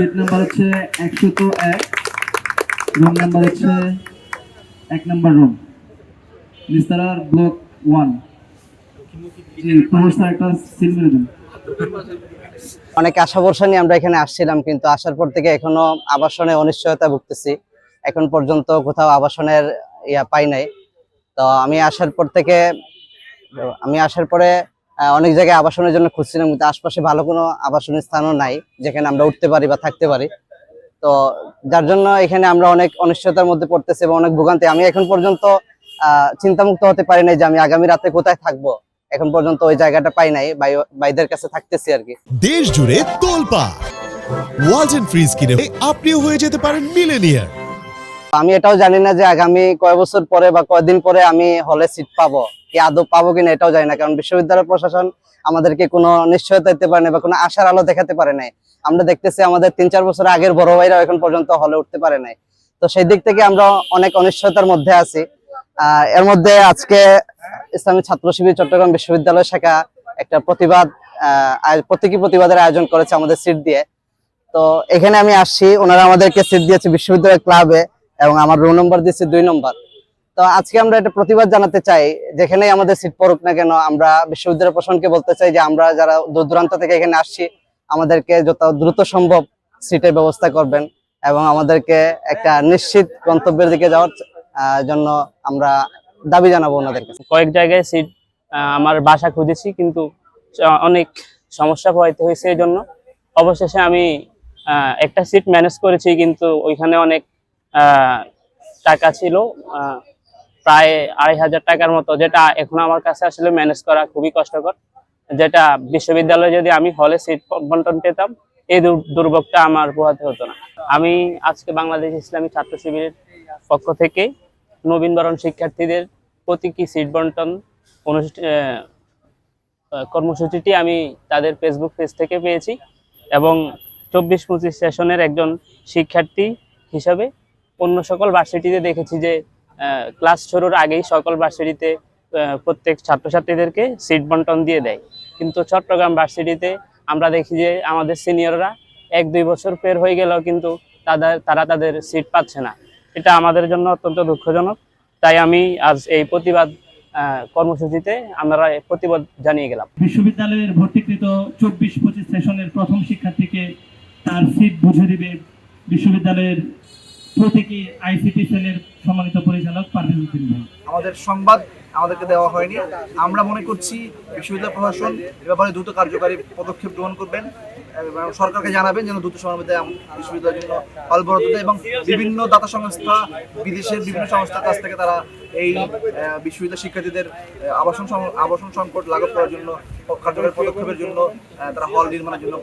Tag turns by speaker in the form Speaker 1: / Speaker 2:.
Speaker 1: Seat number হচ্ছে একশো তো এক রুম নাম্বার হচ্ছে এক নাম্বার রুম নিস্তারার ব্লক ওয়ান
Speaker 2: অনেক আশা ভরসা নিয়ে আমরা এখানে আসছিলাম, কিন্তু আসার পর থেকে এখনও আবাসনে অনিশ্চয়তা ভুগতেছি। এখন পর্যন্ত কোথাও আবাসনের ইয়া পাই নাই। তো আমি আসার পর থেকে, আমি আসার পরে অনেক জায়গায় আবাসনের জন্য খুঁজছিলাম, কিন্তু আশপাশে ভালো কোনো আবাসনের স্থানও নাই, যেখানে আমরা উঠতে পারি বা থাকতে পারি। তো যার জন্য এখানে আমরা অনেক অনিশ্চয়তার মধ্যে পড়তেছি এবং অনেক ভোগান্তি। আমি এখন পর্যন্ত চিন্তামুক্ত হতে পারি নাই যে আমি আগামী রাতে কোথায় থাকব। এখন পর্যন্ত ওই জায়গাটা পাই নাই, ভাই, ভাইদের কাছে থাকতেছি আর কি।
Speaker 3: দেশ জুড়ে তোলপা ওয়ালটন ফ্রিজ কিনে আপনিও হয়ে যেতে পারেন মিলেনিয়ার
Speaker 2: আমি এটাও জানি না যে আগামী কয় বছর পরে বা কয়দিন পরে আমি হলে সিট পাবো। কি আদৌ পাবো কিনা এটাও জানি না, কারণ বিশ্ববিদ্যালয় প্রশাসন আমাদেরকে কোনো নিশ্চয়তা দিতে পারে না বা কোনো আশার আলো দেখাতে পারে নাই। আমরা দেখতেছি আমাদের তিন চার বছর আগের বড় ভাইরা এখন পর্যন্ত হলে উঠতে পারে নাই। তো সেই দিক থেকে আমরা অনেক অনিশ্চয়তার মধ্যে আছি। এর মধ্যে আজকে ইসলামী ছাত্র শিবির চট্টগ্রাম বিশ্ববিদ্যালয় শাখা একটা প্রতিবাদ প্রতীকী প্রতিবাদের আয়োজন করেছে আমাদের সিট দিয়ে। তো এখানে আমি আসছি, ওনারা আমাদেরকে সিট দিয়েছে বিশ্ববিদ্যালয় ক্লাবে। এবং আমার রোল নম্বর দিচ্ছে দুই নম্বর তো আজকে আমরা একটা প্রতিবাদ জানাতে চাই, যেখানেই আমাদের সিট পড়ুক না কেন, আমরা বিশ্ববিদ্যালয় প্রশাসনকে বলতে চাই যে আমরা যারা দূর দূরান্ত থেকে এখানে আসছি, আমাদেরকে যত দ্রুত সম্ভব সিটের ব্যবস্থা করবেন এবং আমাদেরকে একটা নিশ্চিত গন্তব্যের দিকে যাওয়ার জন্য আমরা দাবি জানাব ওনাদের কাছে।
Speaker 4: কয়েক জায়গায় সিট আমার বাসা খুঁজেছি, কিন্তু অনেক সমস্যা পোহাইতে হয়েছে এই জন্য অবশেষে আমি একটা সিট ম্যানেজ করেছি, কিন্তু ওইখানে অনেক টাকা ছিল প্রায় আড়াই হাজার টাকার মতো, যেটা এখন আমার কাছে আসলে ম্যানেজ করা খুবই কষ্টকর। যেটা বিশ্ববিদ্যালয়ে যদি আমি হলে সিট বন্টন পেতাম, এই দুর- দুর্ভোগটা আমার পোহাতে হতো না। আমি আজকে বাংলাদেশ ইসলামী ছাত্র শিবিরের পক্ষ থেকে নবীনবরণ শিক্ষার্থীদের প্রতীকী সিট বন্টন কর্মসূচিটি আমি তাদের ফেসবুক পেজ থেকে পেয়েছি এবং চব্বিশ পঁচিশ সেশনের একজন শিক্ষার্থী হিসাবে অন্য সকল ভার্সিটিতে দেখেছি যে ক্লাস শুরুর আগেই সকল ভার্সিটিতে প্রত্যেক ছাত্রছাত্রীদেরকে সিট বন্টন দিয়ে দেয়। কিন্তু চট্টগ্রাম ভার্সিটিতে আমরা দেখি যে, আমাদের সিনিয়ররা এক দুই বছর পের হয়ে গেলেও কিন্তু তাদের, তারা তাদের সিট পাচ্ছে না। এটা আমাদের জন্য অত্যন্ত দুঃখজনক। তাই আমি আজ এই প্রতিবাদ কর্মসূচিতে আমরা প্রতিবাদ জানিয়ে গেলাম।
Speaker 1: বিশ্ববিদ্যালয়ের ভর্তিকৃত চব্বিশ পঁচিশ সেশনের প্রথম শিক্ষার্থীকে তার সিট বুঝে দিবে বিশ্ববিদ্যালয়ের প্রতীকী আইসিটি সেলের সম্মানিত পরিচালক পারভেজ উদ্দিন ভাই।
Speaker 5: আমাদের সংবাদ আমাদেরকে দেওয়া হয়নি। আমরা মনে করছি বিশ্ববিদ্যালয় প্রশাসন এ ব্যাপারে দ্রুত কার্যকারী পদক্ষেপ গ্রহণ করবেন। সরকারকে জানাবেন যেন দ্রুত সময়ের মধ্যে বিশ্ববিদ্যালয়ের জন্য হল এবং বিভিন্ন দাতা সংস্থা, বিদেশের বিভিন্ন সংস্থার কাছ থেকে তারা এই বিশ্ববিদ্যালয় শিক্ষার্থীদের আবাসন আবাসন সংকট লাঘব করার জন্য, কার্যকরী পদক্ষেপের জন্য তারা হল নির্মাণের জন্য